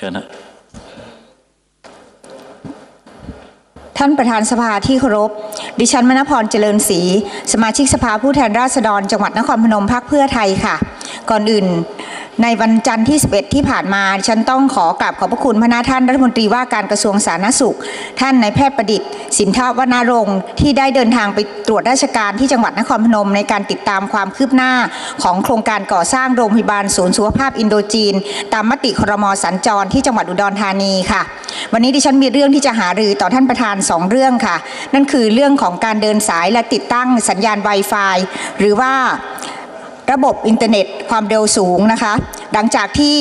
เชิญนะท่านประธานสภาที่เคารพ ดิฉันมณพรเจริญศรี สมาชิกสภาผู้แทนราษฎร จังหวัดนครพนมพักเพื่อไทยค่ะ ก่อนอื่น ในวันจันทร์ที่ 11 ที่ผ่านมาฉันต้องขอกราบขอบพระคุณพระนาท่านรัฐมนตรีว่าการกระทรวงสาธารณสุข ท่านนายแพทย์ประดิษฐ์ สินทวนารงค์ที่ได้เดินทางไปตรวจราชการที่จังหวัดนครพนม ในการติดตามความคืบหน้าของโครงการก่อสร้างโรงพยาบาลศูนย์สุขภาพอินโดจีน ตามมติครมสัญจรที่จังหวัดอุดรธานีค่ะ วันนี้ดิฉันมีเรื่องที่จะหารือต่อท่านประธานสองเรื่องค่ะ นั่นคือเรื่องของการเดินสายและติดตั้งสัญญาณ Wi-Fi หรือว่า ระบบอินเทอร์เน็ตความเร็วสูงนะคะ หลังจากที่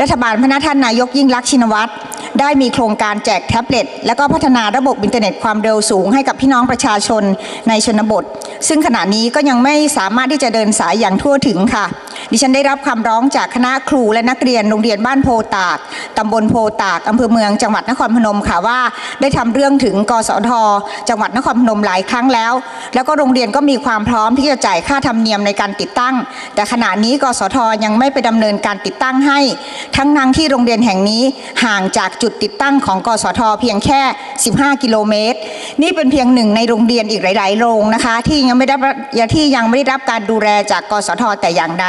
รัฐบาลพระนาท่านนายกยิ่งลักษณ์ชินวัตรได้มีโครงการแจกแท็บเล็ต และก็พัฒนาระบบอินเทอร์เน็ตความเร็วสูงให้กับพี่น้องประชาชนในชนบท ซึ่งขณะนี้ก็ยังไม่สามารถที่จะเดินสายอย่างทั่วถึงค่ะ ดิฉันได้รับคำร้องจากคณะครูและนักเรียนโรงเรียนบ้านโพตากตำบลโพตากอำเภอเมืองจังหวัดนครพนมค่ะว่า ได้ทำเรื่องถึงกสทจังหวัดนครพนมหลายครั้งแล้ว แล้วก็โรงเรียนก็มีความพร้อมที่จะจ่ายค่าธรรมเนียมในการติดตั้ง แต่ขณะนี้กสทยังไม่ไปดำเนินการติดตั้งให้ ทั้งนั้นที่โรงเรียนแห่งนี้ห่างจากจุดติดตั้งของกสทเพียงแค่ 15 กิโลเมตร นี่เป็นเพียงหนึ่งในโรงเรียนอีกหลาย ๆ โรงนะคะ ที่ยังไม่ได้ที่ยังไม่ได้รับการดูแลจากกสทแต่อย่างใด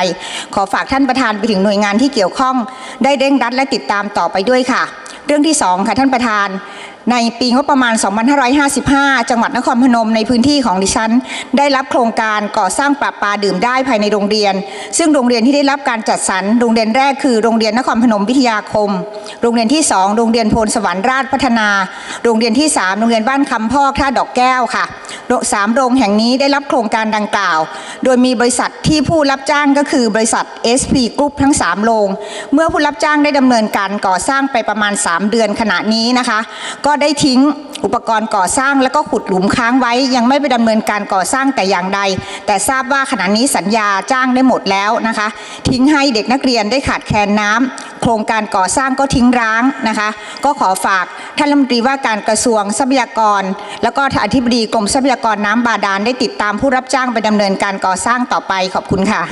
ขอฝากท่านประธานไปถึงหน่วยงานที่เกี่ยวข้อง ได้เร่งรัดและติดตามต่อไปด้วยค่ะ เรื่องที่สองค่ะท่านประธาน ในปีงบประมาณ 2555 จังหวัดนครพนมในพื้นที่ของดิฉัน ได้รับโครงการก่อสร้างปรับปาดื่มได้ภายในโรงเรียน ซึ่งโรงเรียนที่ได้รับการจัดสรร โรงเรียนแรกคือโรงเรียนนครพนมวิทยาคม โรงเรียนที่ 2 โรงเรียนโพนสวรรค์ราชพัฒนา โรงเรียนที่ 3 โรงเรียนบ้านคำพอกท่าดอกแก้วค่ะ สามโรงแห่งนี้ได้รับโครงการดังกล่าว โดยมีบริษัทที่ผู้รับจ้างก็คือบริษัท SP Group ทั้ง 3 โรง เมื่อผู้รับจ้างได้ดำเนินการก่อสร้างไปประมาณ 3 เดือนขณะนี้นะคะ ก็ได้ทิ้งอุปกรณ์ก่อสร้างแล้วก็ขุดหลุมค้างไว้ ยังไม่ไปดำเนินการก่อสร้างแต่อย่างใด แต่ทราบว่าขณะนี้สัญญาจ้างได้หมดแล้วนะคะ ทิ้งให้เด็กนักเรียนได้ขาดแคลนน้ำ โครงการก่อสร้างก็ทิ้งร้างนะคะ ก็ขอฝากท่านรัฐมนตรีว่าการกระทรวงทรัพยากร แล้วก็ท่านอธิบดีกรมทรัพยากรน้ำบาดาลได้ติดตามผู้รับจ้างไปดำเนินการก่อสร้างต่อไปขอบคุณค่ะ